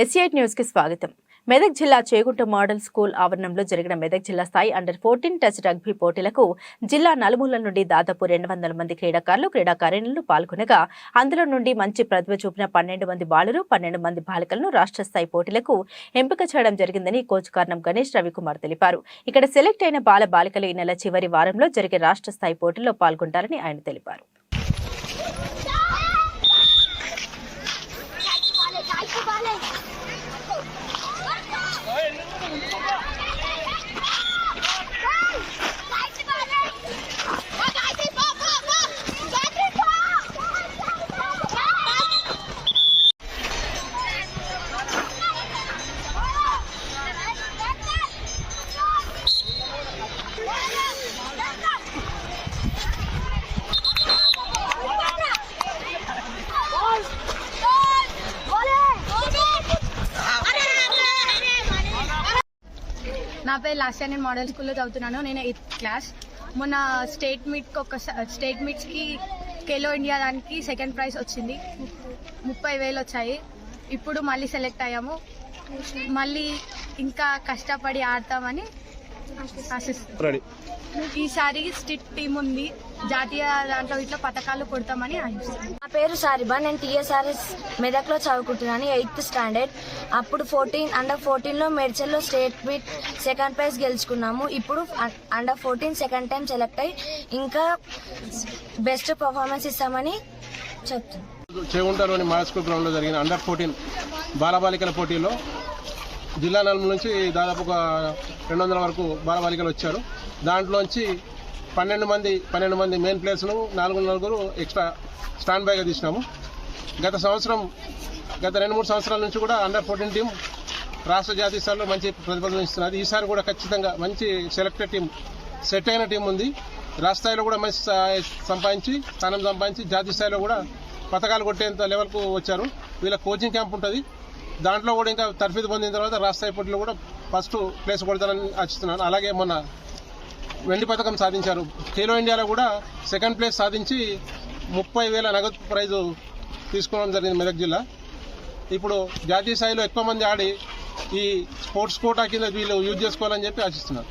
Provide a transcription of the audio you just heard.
ఎస్ఐట్ న్యూస్కి స్వాగతం. మెదక్ జిల్లా చేగుంట మోడల్ స్కూల్ ఆవరణంలో జరిగిన మెదక్ జిల్లా స్థాయి అండర్ ఫోర్టీన్ టచ్ రగ్బీ పోటీలకు జిల్లా నలుమూలల నుండి దాదాపు రెండు వందల మంది క్రీడాకారులు క్రీడాకారిణులు పాల్గొనగా అందులో నుండి మంచి ప్రతిభ చూపిన పన్నెండు మంది బాలురు పన్నెండు మంది బాలికలను రాష్ట్ర స్థాయి పోటీలకు ఎంపిక చేయడం జరిగిందని కోచ్ కారణం గణేష్ రవికుమార్ తెలిపారు. ఇక్కడ సెలెక్ట్ అయిన బాల బాలికలు ఈ నెల చివరి వారంలో జరిగే రాష్ట్ర స్థాయి పోటీల్లో పాల్గొంటారని ఆయన తెలిపారు. Oh, నా పేరు లాస్ట్ ఇయర్ నేను మోడల్ స్కూల్లో చదువుతున్నాను. నేను ఎయిత్ క్లాస్. మొన్న స్టేట్ మీట్కి ఒక స్టేట్ మీట్స్కి ఖేలో ఇండియా దానికి సెకండ్ ప్రైజ్ వచ్చింది. ముప్పై వేలు వచ్చాయి. ఇప్పుడు మళ్ళీ సెలెక్ట్ అయ్యాము. మళ్ళీ ఇంకా కష్టపడి ఆడతామని ఆశిస్తున్నాం రెడీ. ఈసారి స్టిట్ టీం ఉంది. జాతీయ దాంట్లో ఇట్లా పథకాలు కొడతామని నా పేరు సారిబా నేను టీఎస్ఆర్ఎస్ మెదక్లో చదువుకుంటున్నాను ఎయిత్ స్టాండర్డ్. అప్పుడు ఫోర్టీన్ అండర్ ఫోర్టీన్లో మెడ్చల్లో స్టేట్ మీట్ సెకండ్ ప్రైజ్ గెలుచుకున్నాము. ఇప్పుడు under fourteen second time select అయ్యి ఇంకా బెస్ట్ పర్ఫార్మెన్స్ ఇస్తామని చెప్తున్నాను చేగుంటలోని మా స్కూల్ గ్రౌండ్లో జరిగిన అండర్ ఫోర్టీన్ బాలబాలికల పోటీలో జిల్లా నలుమూల నుంచి దాదాపు ఒక రెండు వందల వరకు బాలబాలికలు వచ్చారు. దాంట్లోంచి పన్నెండు మంది పన్నెండు మంది మెయిన్ ప్లేయర్స్ను నాలుగు నలుగురు ఎక్స్ట్రా స్టాండ్ బైగా తీసినాము. గత సంవత్సరం గత రెండు మూడు సంవత్సరాల నుంచి కూడా అండర్ ఫోర్టీన్ టీం రాష్ట్ర జాతీయ స్థాయిలో మంచి ప్రతిపాదనిస్తున్నది ఈసారి కూడా ఖచ్చితంగా మంచి సెలెక్టెడ్ టీం సెట్ అయిన టీం ఉంది. రాష్ట్ర స్థాయిలో కూడా మంచి సంపాదించి స్థానం సంపాదించి జాతీయ స్థాయిలో కూడా పథకాలు కొట్టేంత లెవెల్కు వచ్చారు. వీళ్ళ కోచింగ్ క్యాంప్ ఉంటుంది. దాంట్లో కూడా ఇంకా తర్ఫీదు పొందిన తర్వాత రాష్ట్ర స్థాయి పోటీలో కూడా ఫస్ట్ ప్లేస్ కొడతారని ఆశిస్తున్నాను. అలాగే మొన్న వెండి పథకం సాధించారు. ఖేలో ఇండియాలో కూడా సెకండ్ ప్లేస్ సాధించి ముప్పై వేల నగదు ప్రైజు తీసుకోవడం జరిగింది మెదక్ జిల్లా. ఇప్పుడు జాతీయ స్థాయిలో ఎక్కువ మంది ఆడి ఈ స్పోర్ట్స్ కోటా కింద వీళ్ళు యూజ్ చేసుకోవాలని చెప్పి ఆశిస్తున్నారు.